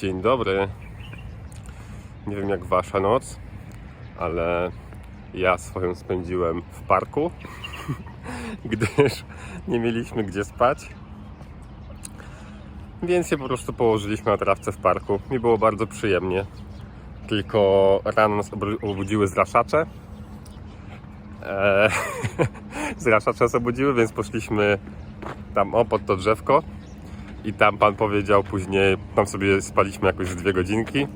Dzień dobry. Nie wiem jak wasza noc, ale ja swoją spędziłem w parku, gdyż nie mieliśmy gdzie spać. Więc się po prostu położyliśmy na trawce w parku. Mi było bardzo przyjemnie. Tylko rano nas obudziły zraszacze. Eee, zraszacze nas obudziły, więc poszliśmy tam o pod to drzewko. I tam pan powiedział później, tam sobie spaliśmy jakoś z dwie godzinki.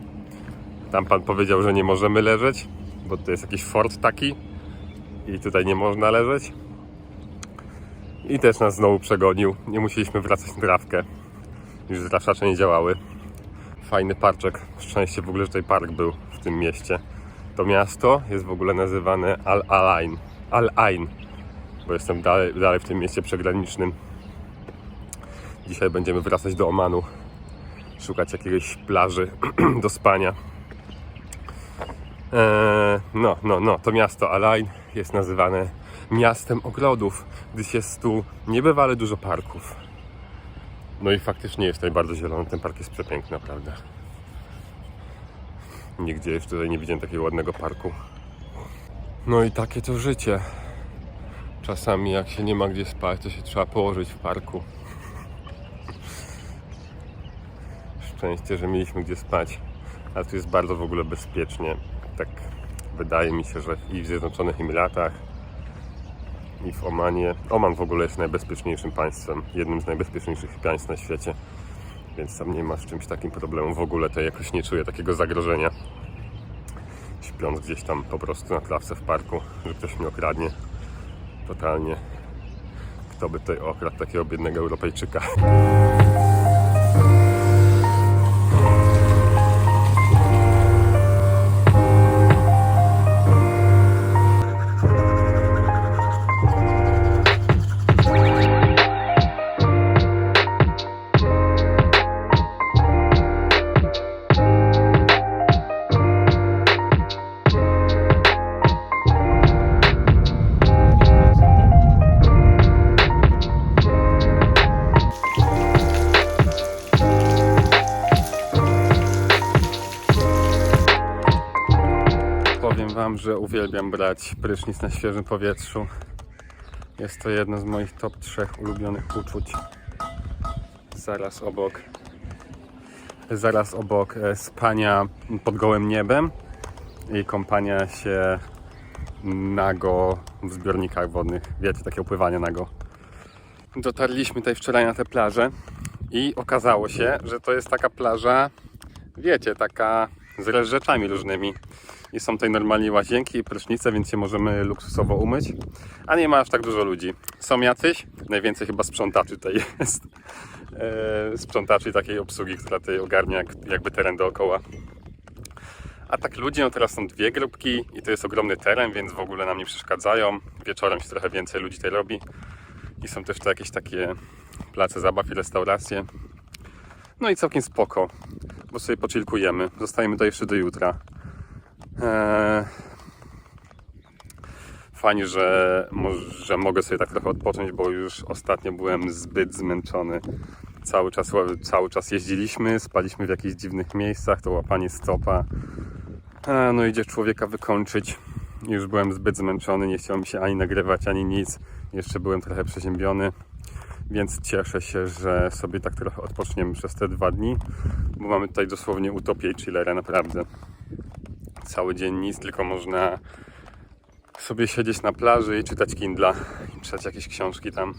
Tam pan powiedział, że nie możemy leżeć, bo to jest jakiś fort taki i tutaj nie można leżeć. I też nas znowu przegonił. Nie musieliśmy wracać na trawkę. Już zraszacze nie działały. Fajny parczek. Szczęście w ogóle, że tutaj park był w tym mieście. To miasto jest w ogóle nazywane Al-Alain. Al-Ain, bo jestem dalej, dalej w tym mieście przygranicznym. Dzisiaj będziemy wracać do Omanu, szukać jakiejś plaży do spania. Eee, no, no, no, to miasto Alain jest nazywane miastem ogrodów, gdyż jest tu niebywale dużo parków. No i faktycznie jest tutaj bardzo zielony, ten park jest przepiękny, naprawdę. Nigdzie jeszcze tutaj nie widziałem takiego ładnego parku. No i takie to życie. Czasami jak się nie ma gdzie spać, to się trzeba położyć w parku. Szczęście, że mieliśmy gdzie spać, ale tu jest bardzo w ogóle bezpiecznie. Tak wydaje mi się, że i w Zjednoczonych Emiratach, i w Omanie. Oman w ogóle jest najbezpieczniejszym państwem, jednym z najbezpieczniejszych państw na świecie, więc tam nie ma z czymś takim problemu. W ogóle to jakoś nie czuję takiego zagrożenia. Śpiąc gdzieś tam po prostu na trawce w parku, że ktoś mnie okradnie. Totalnie. Kto by tutaj okradł takiego biednego Europejczyka? Że uwielbiam brać prysznic na świeżym powietrzu. Jest to jedno z moich top 3 ulubionych uczuć. Zaraz obok, zaraz obok e, spania pod gołym niebem i kąpania się nago w zbiornikach wodnych. Wiecie, takie opływanie nago. Dotarliśmy tutaj wczoraj na tę plażę i okazało się, że to jest taka plaża, wiecie, taka z rzeczami różnymi. I są tutaj normalnie łazienki i prysznice, więc się możemy luksusowo umyć. A nie ma aż tak dużo ludzi. Są jacyś? Najwięcej chyba sprzątaczy tutaj jest. Eee, sprzątaczy takiej obsługi, która tutaj ogarnia jak, jakby teren dookoła. A tak ludzi, no teraz są dwie grupki i to jest ogromny teren, więc w ogóle nam nie przeszkadzają. Wieczorem się trochę więcej ludzi tutaj robi. I są też tu jakieś takie place zabaw i restauracje. No i całkiem spoko, bo sobie pochillkujemy. Zostajemy tutaj jeszcze do jutra. Eee, Fajnie, że, że mogę sobie tak trochę odpocząć, bo już ostatnio byłem zbyt zmęczony. Cały czas, cały czas jeździliśmy, spaliśmy w jakichś dziwnych miejscach, to łapanie stopa. Eee, No idzie człowieka wykończyć. Już byłem zbyt zmęczony, nie chciało mi się ani nagrywać, ani nic. Jeszcze byłem trochę przeziębiony, więc cieszę się, że sobie tak trochę odpoczniemy przez te dwa dni, bo mamy tutaj dosłownie utopię i chillerę, naprawdę cały dzień nic, tylko można sobie siedzieć na plaży i czytać Kindla i czytać jakieś książki tam.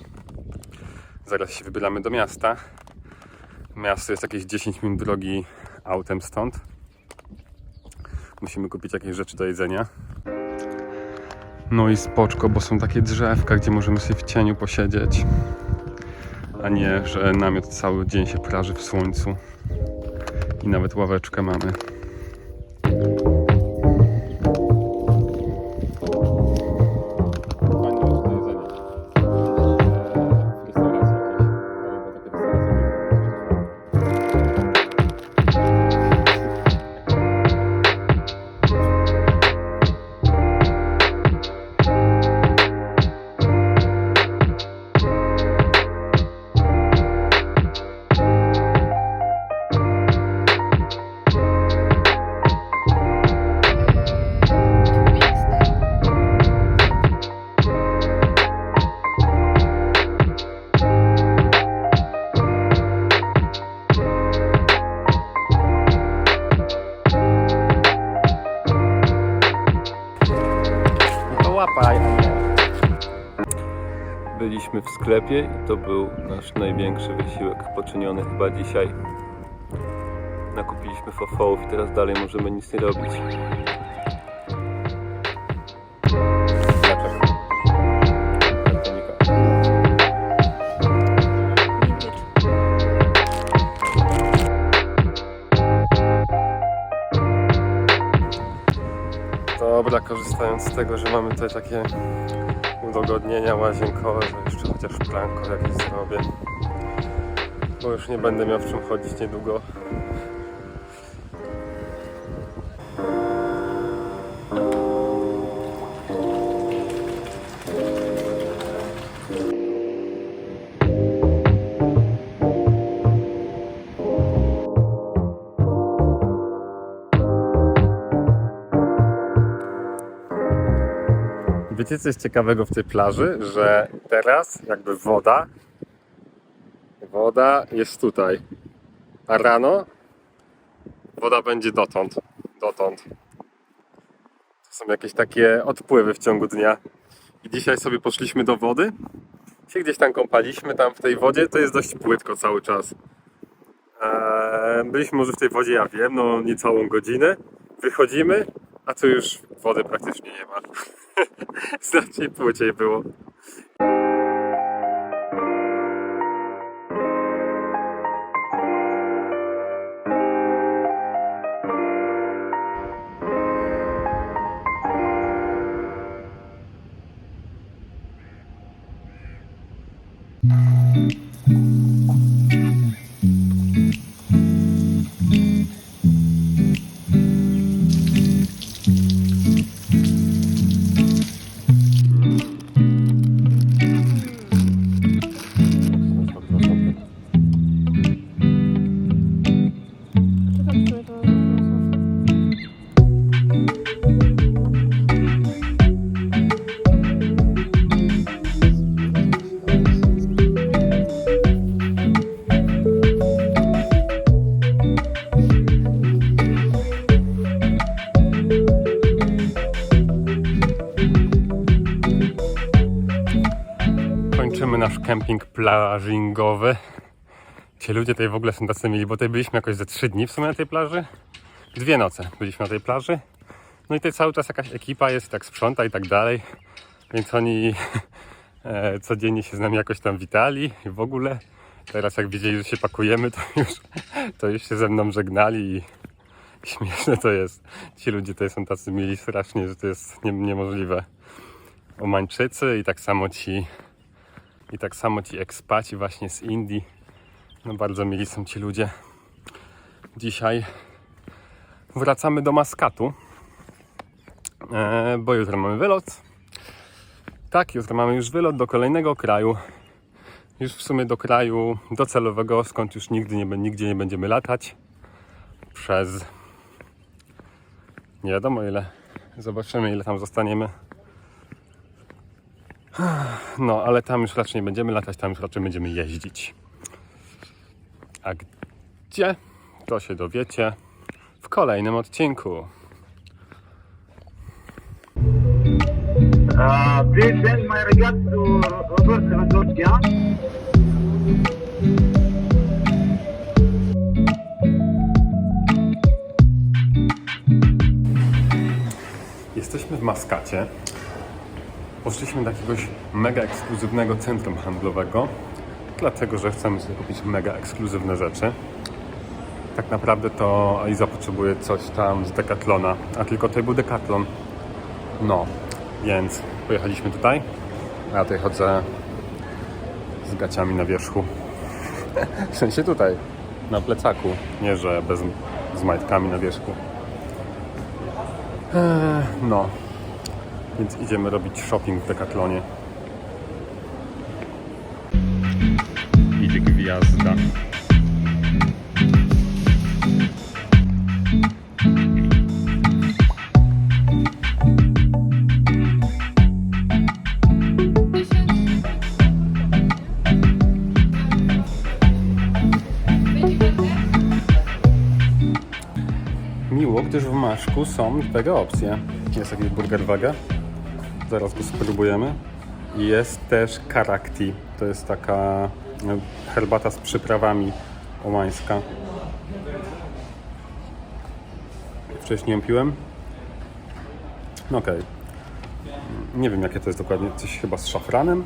Zaraz się wybieramy do miasta. Miasto jest jakieś 10 minut drogi autem stąd. Musimy kupić jakieś rzeczy do jedzenia. No i spoczko, bo są takie drzewka, gdzie możemy sobie w cieniu posiedzieć. A nie, że namiot cały dzień się praży w słońcu. I nawet ławeczkę mamy. Byliśmy w sklepie i to był nasz największy wysiłek poczyniony chyba dzisiaj. Nakupiliśmy fofołów i teraz dalej możemy nic nie robić. Dobra, korzystając z tego, że mamy tutaj takie udogodnienia łazienkowe, to jeszcze chociaż planko jakieś zrobię. Bo już nie będę miał w czym chodzić niedługo. Wiecie co jest ciekawego w tej plaży? Że teraz jakby woda woda jest tutaj. A rano woda będzie dotąd. Dotąd. To są jakieś takie odpływy w ciągu dnia. I dzisiaj sobie poszliśmy do wody. Się gdzieś tam kąpaliśmy, tam w tej wodzie to jest dość płytko cały czas. Eee, byliśmy może w tej wodzie, ja wiem, no niecałą godzinę. Wychodzimy, a tu już wody praktycznie nie ma. Znacznie płyciej było. Nasz kemping plażingowy. Ci ludzie tutaj w ogóle są tacy mili, bo tutaj byliśmy jakoś ze trzy dni w sumie na tej plaży. Dwie noce byliśmy na tej plaży. No i tutaj cały czas jakaś ekipa jest, tak sprząta i tak dalej. Więc oni e, codziennie się z nami jakoś tam witali i w ogóle. Teraz jak widzieli, że się pakujemy, to już, to już się ze mną żegnali i śmieszne to jest. Ci ludzie tutaj są tacy mili strasznie, że to jest nie, niemożliwe. Omańczycy i tak samo ci i tak samo ci ekspaci właśnie z Indii. No bardzo mili są ci ludzie. Dzisiaj wracamy do Maskatu, e, bo jutro mamy wylot. Tak, jutro mamy już wylot do kolejnego kraju. Już w sumie do kraju docelowego, skąd już nigdy nie, nigdzie nie będziemy latać. Przez nie wiadomo ile. Zobaczymy ile tam zostaniemy. No, ale tam już raczej nie będziemy latać, tam już raczej będziemy jeździć. A gdzie? To się dowiecie w kolejnym odcinku. Uh, please send my regards to Robert Lewandowski. huh? Jesteśmy w Maskacie. Poszliśmy do jakiegoś mega ekskluzywnego centrum handlowego, dlatego że chcemy sobie kupić mega ekskluzywne rzeczy. Tak naprawdę to Aliza potrzebuje coś tam z Decathlona, a tylko tutaj był Decathlon. No, więc pojechaliśmy tutaj. a Ja tutaj chodzę z gaciami na wierzchu. W sensie tutaj, na plecaku, nie że bez, z majtkami na wierzchu. Eee, no, więc idziemy robić shopping w Decathlonie. Idzie gwiazda. Miło, gdyż w Maszku są dwie opcje. Jest jakiś burger waga. Go spróbujemy. Jest też karakti. To jest taka e, herbata z przyprawami omańska. Wcześniej ją piłem. No okej. Nie wiem jakie to jest dokładnie. Coś chyba z szafranem.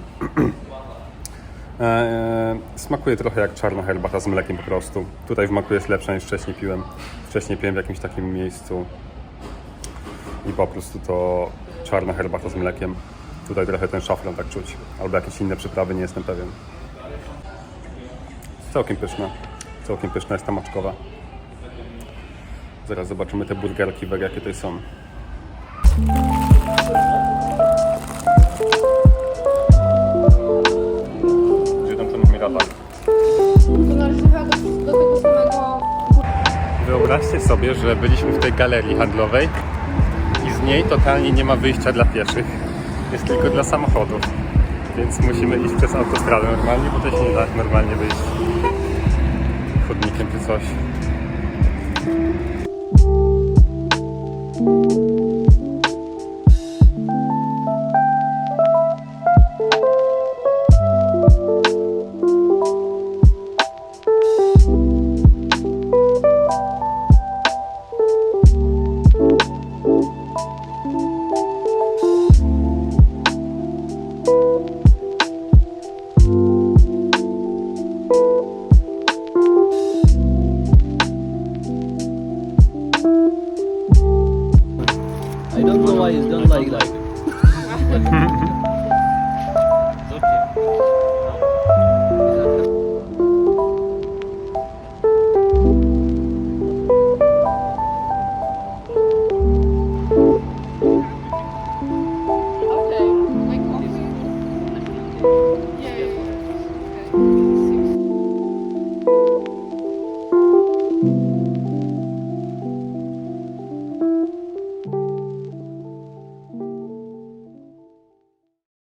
Eee, smakuje trochę jak czarna herbata z mlekiem po prostu. Tutaj w maku jest lepsza niż wcześniej piłem. Wcześniej piłem w jakimś takim miejscu i po prostu to czarna herbata z mlekiem. Tutaj trochę ten szafran tak czuć. Albo jakieś inne przyprawy, nie jestem pewien. Całkiem pyszna. Całkiem pyszna jest ta maczkowa. Zaraz zobaczymy te burgerki wege, jakie tutaj są. Gdzie tam ten mirata? To należy chyba do, do tego samego Wyobraźcie sobie, że byliśmy w tej galerii handlowej z niej totalnie nie ma wyjścia dla pieszych. Jest tylko dla samochodów. Więc musimy iść przez autostradę normalnie, bo to się nie da normalnie wyjść chodnikiem czy coś.